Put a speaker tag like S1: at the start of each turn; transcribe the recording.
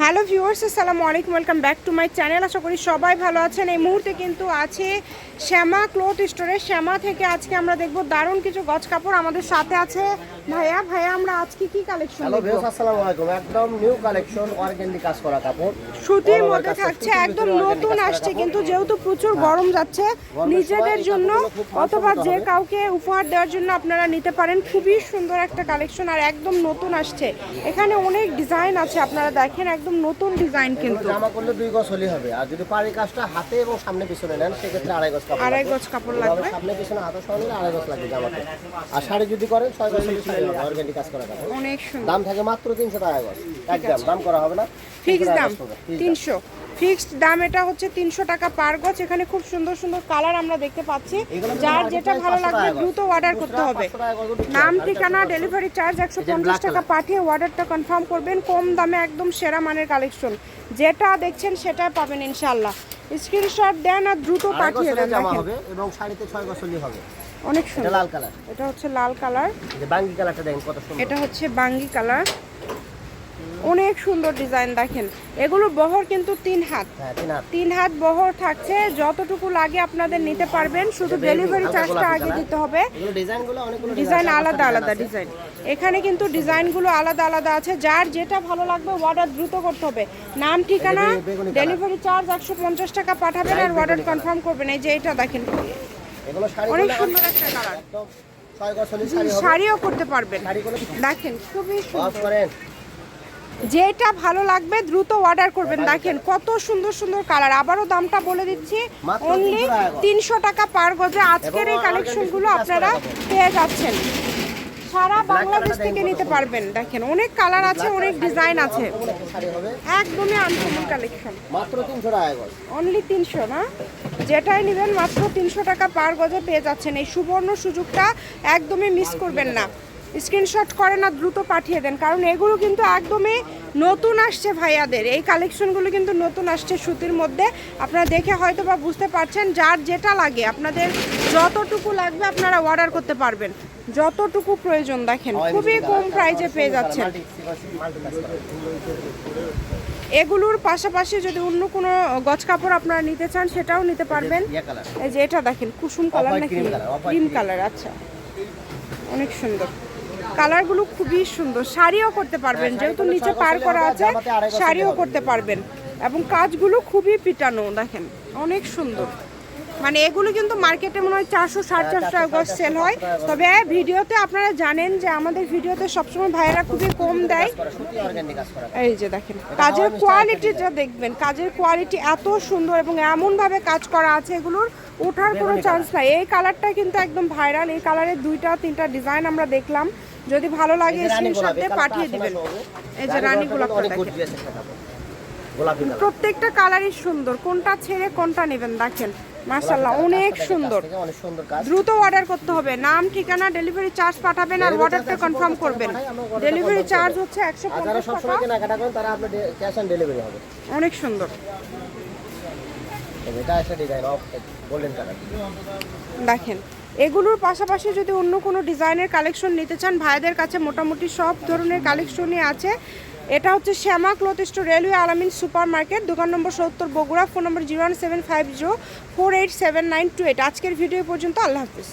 S1: Hello viewers আসসালামু আলাইকুম welcome back to my channel. আশা করি সবাই ভালো আছেন। এই মুহূর্তে কিন্তু আছে শ্যামা ক্লোথ স্টোরে। শ্যামা থেকে আজকে আমরা দেখব দারুণ কিছু গজ কাপড় আমাদের সাথে আছে। ভাইয়া ভাইয়া আমরা আজকে কি কালেকশন
S2: হ্যালো ভিউস আসসালামু আলাইকুম। একদম নিউ কালেকশন অর্গানডি কাজ করা কাপড়।
S1: সুতির মধ্যে থাকছে একদম নতুন আসছে কিন্তু যেহেতু প্রচুর গরম যাচ্ছে নিজেদের জন্য অথবা যে কাউকে উপহার দেওয়ার জন্য আপনারা নিতে পারেন। খুবই সুন্দর একটা কালেকশন আর একদম নতুন আসছে। এখানে অনেক ডিজাইন আছে আপনারা দেখেন একদম নতুন ডিজাইন কিন্তু।
S2: জামা করলে দুই গজ হলেই হবে। আর যদি পাড়ি কাজটা হাতে এবং সামনে পিছনে নেন সেক্ষেত্রে আড়াই গজ কাপড়
S1: আড়াই গজ কাপড় লাগবে।
S2: সামনে পিছনে হাতে সহ নিলে আড়াই গজ লাগবে জামাতে। আর শাড়ি যদি করেন ছয় গজ হলে শাড়ি হবে অর্গ্যানিক কাজ করা কাপড়
S1: অনেক সুন্দর।
S2: দাম থাকে মাত্র তিনশো টাকা গজ। একদম দাম করা হবে না। ফিক্স
S1: দাম। তিনশো। ফিক্সড দাম এটা হচ্ছে তিনশো টাকা পার গজ। এখানে খুব সুন্দর সুন্দর কালার আমরা দেখতে পাচ্ছি। যার যেটা ভালো
S2: 500
S1: লাগবে দ্রুত অর্ডার করতে হবে।
S2: 500 টাকা গজ বিক্রি
S1: নাম ঠিকানা ডেলিভারি চার্জ একশো পঞ্চাশ টাকা পাঠিয়ে অর্ডারটা কনফার্ম করবেন। কম দামে একদম সেরা মানের কালেকশন যেটা দেখছেন সেটা পাবেন ইনশাল্লাহ স্ক্রিনশট দেন আর দ্রুত পাঠিয়ে দেন
S2: এবং শাড়িতে ছয় গজ হলেই হবে।
S1: অনেক
S2: এটা
S1: সুন্দর।
S2: লাল কালার
S1: এটা হচ্ছে লাল কালার
S2: বাঙ্গি কালারটা দেখেন কত সুন্দর।
S1: এটা হচ্ছে বাঙ্গি কালার অনেক সুন্দর ডিজাইন দেখেন। এগুলো বহর কিন্তু তিন হাত।
S2: হ্যাঁ তিন হাত।
S1: বহর থাকছে যতটুকু লাগে আপনাদের নিতে পারবেন শুধু ডেলিভারি চার্জটা আগে দিতে হবে। ডিজাইন আলাদা আলাদা ডিজাইন। এখানে কিন্তু ডিজাইনগুলো আলাদা আলাদা আছে। যার যেটা ভালো লাগবে অর্ডার দ্রুত করতে হবে। নাম ঠিকানা। ডেলিভারি চার্জ একশো পঞ্চাশ টাকা পাঠাবেন আর অর্ডার কনফার্ম করবেন। এই যে এটা দেখেন। অনেক সুন্দর একটা কালার। শাড়িও করতে পারবেন। দেখেন খুবই সুন্দর। যেটা ভালো লাগবে দ্রুত অর্ডার করবেন। দেখেন কত সুন্দর সুন্দর কালার আবারও দামটা বলে দিচ্ছি। অনলি তিনশো টাকা পার গজে। আজকের এই কালেকশনগুলো আপনারা পেয়ে যাচ্ছেন। সারা বাংলাদেশ থেকে নিতে পারবেন। দেখেন অনেক কালার আছে অনেক ডিজাইন আছে। একদমই আনকমন কালেকশন
S2: মাত্র তিনশো টাকা
S1: অনলি তিনশো না? যেটাই নেবেন মাত্র তিনশো টাকা পার গজে পেয়ে যাচ্ছেন। এই সুবর্ণ সুযোগটা একদমই মিস করবেন না। স্ক্রিনশট করেন না দ্রুত পাঠিয়ে দেন। কারণ এগুলো কিন্তু একদমই নতুন আসছে ভাইয়াদের। এই কালেকশনগুলো কিন্তু নতুন আসছে সুতির মধ্যে। আপনারা দেখে হয়তো বা বুঝতে পারছেন যার যেটা লাগে। আপনাদের যতটুকু লাগবে আপনারা অর্ডার করতে পারবেন। যতটুকু প্রয়োজন দেখেন খুবই কম প্রাইজে পেয়ে যাচ্ছেন। এগুলোর পাশাপাশি যদি অন্য কোনো গজ কাপড় আপনারা নিতে চান সেটাও নিতে পারবেন। এই যে এটা দেখেন কুসুম কালার নাকি? ক্রিম কালার আচ্ছা। অনেক সুন্দর। কালারগুলো খুবই সুন্দর। শাড়িও করতে পারবেন
S2: হ্যাঁ,
S1: যেহেতু নিচে পার করা আছে শাড়িও করতে পারবেন। এবং কাজগুলো খুবই পিটানো দেখেন অনেক সুন্দর। মানে এগুলো কিন্তু মার্কেটে মনে হয় চারশো সাড়ে চারশো টাকা গজ সেল হয়। তবে ভিডিওতে আপনারা জানেন যে আমাদের ভিডিওতে সবসময় ভাইয়েরা খুবই কম দেয়। এই যে দেখেন কাজের কোয়ালিটিটা দেখবেন কাজের কোয়ালিটি এত সুন্দর এবং এমনভাবে কাজ করা আছে এগুলোর ওঠার কোনো চান্স নাই। এই কালারটা কিন্তু একদম ভাইরাল এই কালারের দুইটা তিনটা ডিজাইন আমরা দেখলাম। যদি ভালো লাগে স্ক্রিনশট দিয়ে পাঠিয়ে দিবেন। এই যে রানী গোলাপটা দেখেন। প্রত্যেকটা কালারই সুন্দর। কোনটা ছেড়ে কোনটা নেবেন দেখেন। মাশাল্লাহ অনেক সুন্দর।
S2: অনেক সুন্দর কাজ।
S1: দ্রুত অর্ডার করতে হবে। নাম ঠিকানা ডেলিভারি চার্জ পাঠাবেন আর অর্ডারটা কনফার্ম করবেন।
S2: টাকা
S1: ডেলিভারি চার্জ হচ্ছে একশো
S2: আর যারা
S1: টাকা
S2: সবসময় কেনাকাটা করেন তারা আপনার ক্যাশ অন ডেলিভারি হবে।
S1: অনেক সুন্দর। দেখেন এগুলোর পাশাপাশি যদি অন্য কোনো ডিজাইনের কালেকশন নিতে চান, ভাইদের কাছে মোটামুটি সব ধরনের কালেকশনই আছে। এটা হচ্ছে Shyama cloth store, railway Alamin super market দোকান নম্বর সত্তর, Bogura, phone number zero one seven five zero four eight seven nine two eight. আজকের ভিডিও পর্যন্ত আল্লাহ হাফিজ।